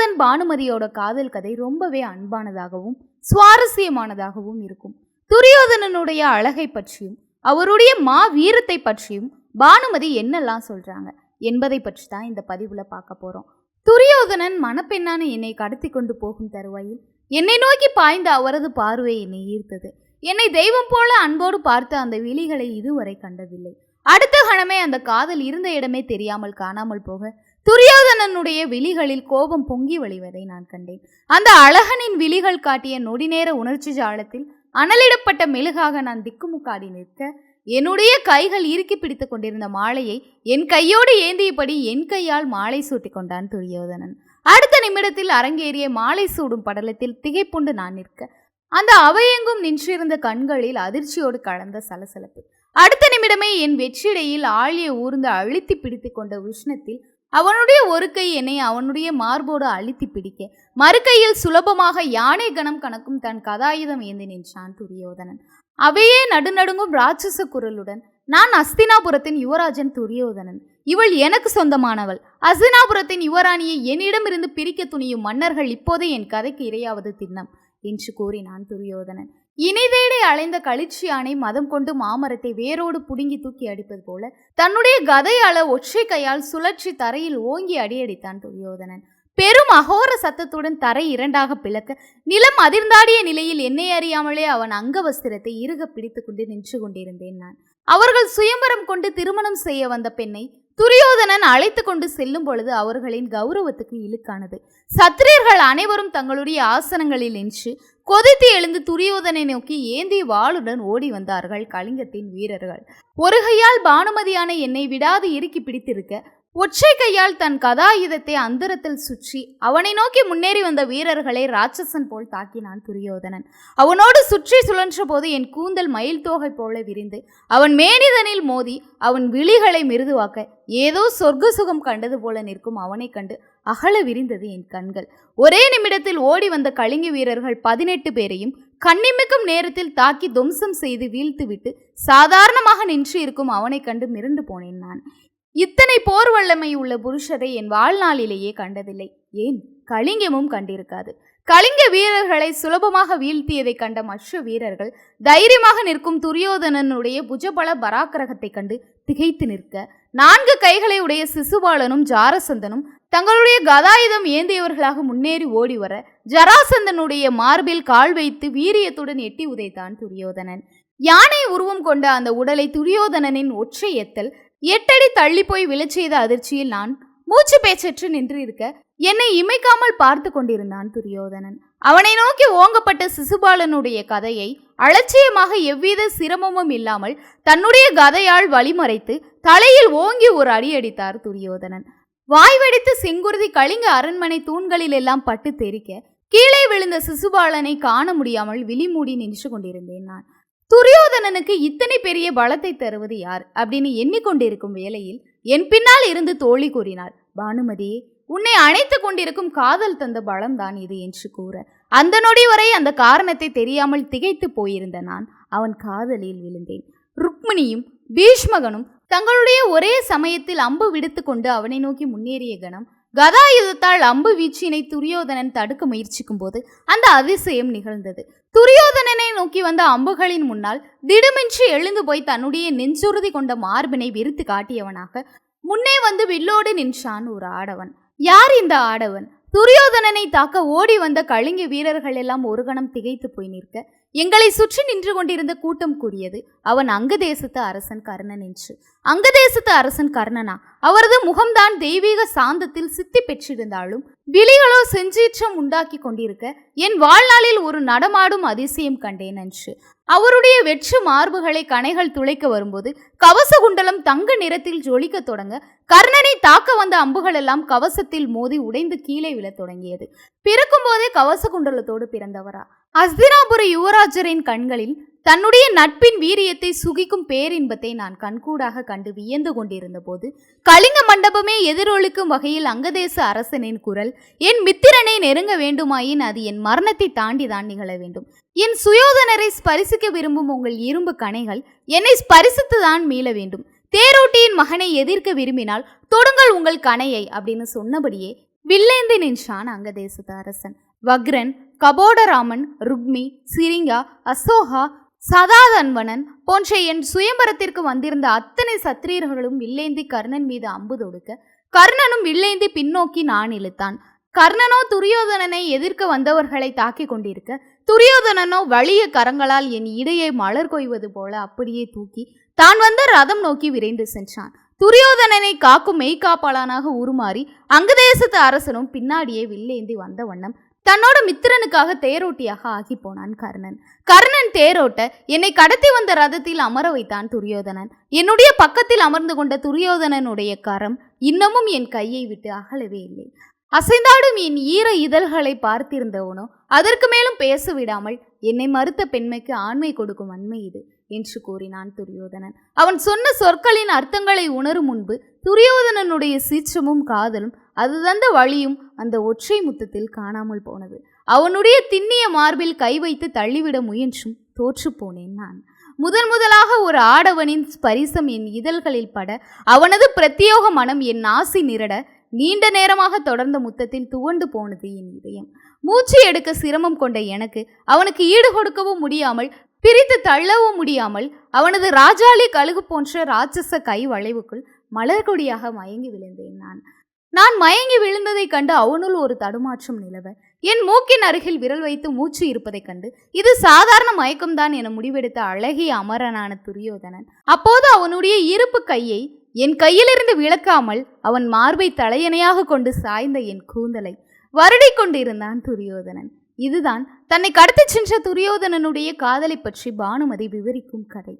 துரியோதன் பானுமதியோட காதல் கதை ரொம்பவே அன்பானதாகவும் சுவாரஸ்யமானதாகவும் இருக்கும். துரியோதனனுடைய அழகை பற்றியும் அவருடைய மா வீரத்தை பற்றியும் பானுமதி என்னெல்லாம் சொல்றாங்க என்பதை பற்றி தான் இந்த பதிவுல பார்க்க போறோம். துரியோதனன் மணப்பெண்ணான என்னை கடத்தி கொண்டு போகும் தருவாயில் என்னை நோக்கி பாய்ந்த அவரது பார்வை என்னை ஈர்த்தது. என்னை தெய்வம் போல அன்போடு பார்த்த அந்த விழிகளை இதுவரை கண்டதில்லை. அடுத்த கணமே அந்த காதல் இருந்த இடமே தெரியாமல் காணாமல் போக துரியோ துரியோதனனுடைய விழிகளில் கோபம் பொங்கி வழிவதை நான் கண்டேன். அந்த அழகனின் விழிகள் காட்டிய நொடிநேர உணர்ச்சி ஜாலத்தில் அனலிடப்பட்ட மெழுகாக நான் திக்குமுக்காடி நிற்க என்னுடைய கைகள் இறுக்கி பிடித்து கொண்டிருந்த மாலையை என் கையோடு ஏந்தியபடி என் கையால் மாலை சூட்டி கொண்டான் துரியோதனன். அடுத்த நிமிடத்தில் அரங்கேறிய மாலை சூடும் படலத்தில் திகைப்புண்டு நான் நிற்க அந்த அவையெங்கும் நின்றிருந்த கண்களில் அதிர்ச்சியோடு கலந்த சலசலப்பு. அடுத்த நிமிடமே என் வெற்றிடையில் ஆழிய ஊர்ந்து அழுத்தி பிடித்து கொண்ட உஷ்ணத்தில் அவனுடைய ஒரு கை என்னை அவனுடைய மார்போடு அழுத்தி பிடிக்க. மறுகையில் சுலபமாக யானை கணம் கணக்கும் தன் கதாயுதம் ஏந்தி நின்றான் துரியோதனன். அவையே நடுநடுங்கும் ராட்சச குரலுடன் நான் அஸ்தினாபுரத்தின் யுவராஜன் துரியோதனன். இவள் எனக்கு சொந்தமானவள். அஸ்தினாபுரத்தின் யுவராணியை என்னிடமிருந்து பிரிக்க துணியும் மன்னர்கள் இப்போதே என் கதைக்கு இரையாவது திண்ணம் என்று கூறினான் துரியோதனன். இணைதேடை அலைந்த களிச்சி யானை மதம் கொண்டு மாமரத்தை வேரோடு புடுங்கி தூக்கி அடிப்பது போல தன்னுடைய கதையால ஒற்றை கையால் சுழற்சி தரையில் ஓங்கி அடியடித்தான் துரியோதனன். பெரும் அகோர சத்தத்துடன் தரை இரண்டாக பிளக்க நிலம் அதிர்ந்தாடிய நிலையில் என்னை அறியாமலே அவன் அங்கவஸ்திரத்தை இறுக பிடித்து கொண்டு நின்று கொண்டிருந்தேன் நான். அவர்கள் சுயம்பரம் கொண்டு திருமணம் செய்ய வந்த பெண்ணை துரியோதனன் அழைத்து கொண்டு செல்லும் பொழுது அவர்களின் கௌரவத்துக்கு இழுக்கானது. சத்திரியர்கள் அனைவரும் தங்களுடைய ஆசனங்களில் நின்று கொதித்து எழுந்து துரியோதனை நோக்கி ஏந்தி வாளுடன் ஓடி வந்தார்கள் கலிங்கத்தின் வீரர்கள். ஒரு கையால் பானுமதியான என்னை விடாது இறுக்கி பிடித்திருக்க ஒற்றை கையால் தன் கதாயுதத்தை அந்தரத்தில் சுற்றி அவனை நோக்கி முன்னேறி வந்த வீரர்களை ராட்சசன் போல் தாக்கினான் துரியோதனன். அவனோடு சுற்றி சுழன்ற போது என் கூந்தல் மயில் தோகை போல விரிந்து அவன் மேனிதனில் மோதி அவன் விழிகளை மிருதுவாக்க ஏதோ சொர்க்க சுகம் கண்டது போல நிற்கும் அவனைக் கண்டு அகல விரிந்தது என் கண்கள். ஒரே நிமிடத்தில் ஓடி வந்த கலிங்க வீரர்கள் பதினெட்டு பேரையும் கண்ணிமிக்கும் நேரத்தில் தாக்கி துவம்சம் செய்து வீழ்த்துவிட்டு சாதாரணமாக நின்று இருக்கும் அவனைக் கண்டு மிரண்டு போனேன் நான். இத்தனை போர் வல்லமை உள்ள புருஷரை என் வாழ்நாளிலேயே கண்டதில்லை. ஏன்? கலிங்கமும் கண்டிருக்காது. கலிங்க வீரர்களை சுலபமாக வீழ்த்தியதை கண்ட மற்ற வீரர்கள் தைரியமாக நிற்கும் துரியோதனனுடைய புஜபல பராக்கிரகத்தைக் கண்டு திகைத்து நிற்க. நான்கு கைகளை உடைய சிசுபாலனும் ஜாரசந்தனும் தங்களுடைய கதாயுதம் ஏந்தியவர்களாக முன்னேறி ஓடி வர ஜராசந்தனுடைய மார்பில் கால் வைத்து வீரியத்துடன் எட்டி உதைத்தான் துரியோதனன். யானை உருவம் கொண்ட அந்த உடலை துரியோதனனின் ஒற்றை எத்தல் எட்டடி தள்ளி போய் விழச்செய்த அதிர்ச்சியில் நான் மூச்சு பேச்சற்று நின்று இருக்க என்னை இமைக்காமல் பார்த்து கொண்டிருந்தான் துரியோதனன். அவனை நோக்கி ஓங்கப்பட்ட சிசுபாலனுடைய கதையை அலட்சியமாக எவ்வித சிரமமும் இல்லாமல் தன்னுடைய கதையால் வழிமறைத்து தலையில் ஓங்கி ஒரு அடி அடித்தார் துரியோதனன். வாய்வெடித்து செங்குருதி கலிங்க அரண்மனை தூண்களில் எல்லாம் பட்டு தெறிக்க கீழே விழுந்த சிசுபாலனை காண முடியாமல் விழிமூடி நின்று கொண்டிருந்தேன் நான். துரியோதனனுக்கு இத்தனை பெரிய பலத்தை தருவது யார்? அப்படின்னு எண்ணிக்கொண்டிருக்கும் வேளையில் என் பின்னால் இருந்து தோழி கூறினாள் பானுமதியே உன்னை அணைத்து கொண்டிருக்கும் காதல் தந்த பலம்தான் இது என்று கூற. அந்த நொடி வரை அந்த காரணத்தை தெரியாமல் திகைத்து போயிருந்த நான் அவன் காதலில் விழுந்தேன். ருக்மிணியும் பீஷ்மகனும் தங்களுடைய ஒரே சமயத்தில் அம்பு விடுத்து கொண்டு அவனை நோக்கி முன்னேறிய கணம் கதாயுதத்தால் அம்பு வீச்சினை துரியோதனன் தடுக்க முயற்சிக்கும் போது அந்த அதிசயம் நிகழ்ந்தது. துரியோதனனை நோக்கி வந்த அம்புகளின் முன்னால் திடுமின்றி எழுந்து போய் தன்னுடைய நெஞ்சுறுதி கொண்ட மார்பினை விரித்து காட்டியவனாக முன்னே வந்து வில்லோடு நின்றான் ஒரு ஆடவன். யார் இந்த ஆடவன்? துரியோதனனை தாக்க ஓடி வந்த கலிங்க வீரர்கள் எல்லாம் ஒரு கணம் திகைத்து போய் நிற்க எங்களை சுற்றி நின்று கொண்டிருந்த கூட்டம் கூறியது அவன் அங்க தேசத்து அரசன் கர்ணன் என்று. அங்க தேசத்து அரசன் கர்ணனா? அவரது முகம்தான் தெய்வீக சாந்தத்தில் சித்தி பெற்றிருந்தாலும் விழிகளோ செஞ்சீற்றம் உண்டாக்கி கொண்டிருக்க என் வாழ்நாளில் ஒரு நடமாடும் அதிசயம் கண்டேன் என்று அவருடைய வெற்று மார்புகளை கணைகள் துளைக்க வரும்போது கவச குண்டலம் தங்க நிறத்தில் ஜொலிக்க தொடங்க கர்ணனை தாக்க வந்த அம்புகள் எல்லாம் கவசத்தில் மோதி உடைந்து கீழே விழத் தொடங்கியது. பிறக்கும் போதே கவச குண்டலத்தோடு பிறந்தவரா? அஸ்தினாபுர யுவராஜரின் கண்களில் தன்னுடைய நட்பின் வீரியத்தை சுகிக்கும் பேரின்பத்தை நான் கண்கூடாக கண்டு வியந்து கொண்டிருந்த போது கலிங்க மண்டபமே எதிரொலிக்கும் வகையில் அங்கதேச அரசனின் குரல் என் மித்திரனை நெருங்க வேண்டுமாயின் அது என் மரணத்தை தாண்டி தான் நிகழ வேண்டும். என் சுயோதனரை ஸ்பரிசிக்க விரும்பும் உங்கள் இரும்பு கணைகள் என்னை ஸ்பரிசித்து தான் மீள வேண்டும். தேரோட்டியின் மகனை எதிர்க்க விரும்பினால் தொடுங்கள் உங்கள் கணையை அப்படின்னு சொன்னபடியே வில்லேந்தி நின்றான் அங்கதேசத்து அரசன். வக்ரன் கபோடராமன் ருக்மி சிரிங்கா அசோகா சதாதன்வனன் போன்ற என் சுயம்பரத்திற்கு வந்திருந்த அத்தனை சத்திரியர்களும் வில்லேந்தி கர்ணன் மீது அம்பு தொடுக்க கர்ணனும் வில்லேந்தி பின்னோக்கி நான் இழுத்தான். கர்ணனோ துரியோதனனை எதிர்க்க வந்தவர்களை தாக்கிக் கொண்டிருக்க துரியோதனனோ வலிய கரங்களால் என் இடையை மலர் கொய்வது போல அப்படியே தூக்கி தான் வந்த ரதம் நோக்கி விரைந்து சென்றான். துரியோதனனை காக்கும் மெய்காப்பாளனாக உருமாறி அங்கதேசத்து அரசனும் பின்னாடியே வில்லேந்தி வந்த வண்ணம் தன்னோட மித்திரனுக்காக தேரோட்டியாக ஆகி போனான் கர்ணன். கர்ணன் தேரோட்ட என்னை கடத்தி வந்த ரதத்தில் அமர வைத்தான் துரியோதனன். என்னுடைய பக்கத்தில் அமர்ந்து கொண்ட துரியோதனனுடைய கரம் இன்னமும் என் கையை விட்டு அகலவே இல்லை. அசைந்தாடும் என் ஈர இதழ்களை பார்த்திருந்தவனோ அதற்கு மேலும் பேச விடாமல் என்னை மறுத்த பெண்மைக்கு ஆண்மை கொடுக்கும் அண்மை இது. என்று கூறினான் துரியோதனன். அவன் சொன்ன சொற்களின் அர்த்தங்களை உணரும் முன்பு துரியோதனனுடைய சீற்றமும் காதலும் அது தந்த வழியும் அந்த ஒற்றை முத்தத்தில் காணாமல் போனது. அவனுடைய திண்ணிய மார்பில் கை வைத்து தள்ளிவிட முயன்றும் தோற்றுப்போனேன் நான். முதன் முதலாக ஒரு ஆடவனின் ஸ்பரிசம் என் இதழ்களில் பட அவனது பிரத்யோக மனம் என் ஆசி நிரட நீண்ட நேரமாக தொடர்ந்த முத்தத்தில் துவண்டு போனது என் இதயம். மூச்சு எடுக்க சிரமம் கொண்ட எனக்கு அவனுக்கு ஈடு கொடுக்கவும் முடியாமல் பிரித்து தள்ளவும் முடியாமல் அவனது ராஜாளி கழுகு போன்ற ராட்சச கை வளைவுக்குள் மலர்கொடியாக மயங்கி விழுந்தேன் நான். நான் மயங்கி விழுந்ததைக் கண்டு அவனுள் ஒரு தடுமாற்றம் நிலவ. என் மூக்கின் அருகில் விரல் வைத்து மூச்சு இருப்பதைக் கண்டு இது சாதாரண மயக்கம்தான் என முடிவெடுத்த அழகிய அமரனான துரியோதனன். அப்போது அவனுடைய இருப்பு கையை என் கையிலிருந்து விளக்காமல் அவன் மார்பை தலையணையாக கொண்டு சாய்ந்த என் கூந்தலை வருடிக் கொண்டிருந்தான் துரியோதனன். இதுதான் தன்னை கடத்திச் சென்ற துரியோதனனுடைய காதலை பற்றி பானுமதி விவரிக்கும் கதை.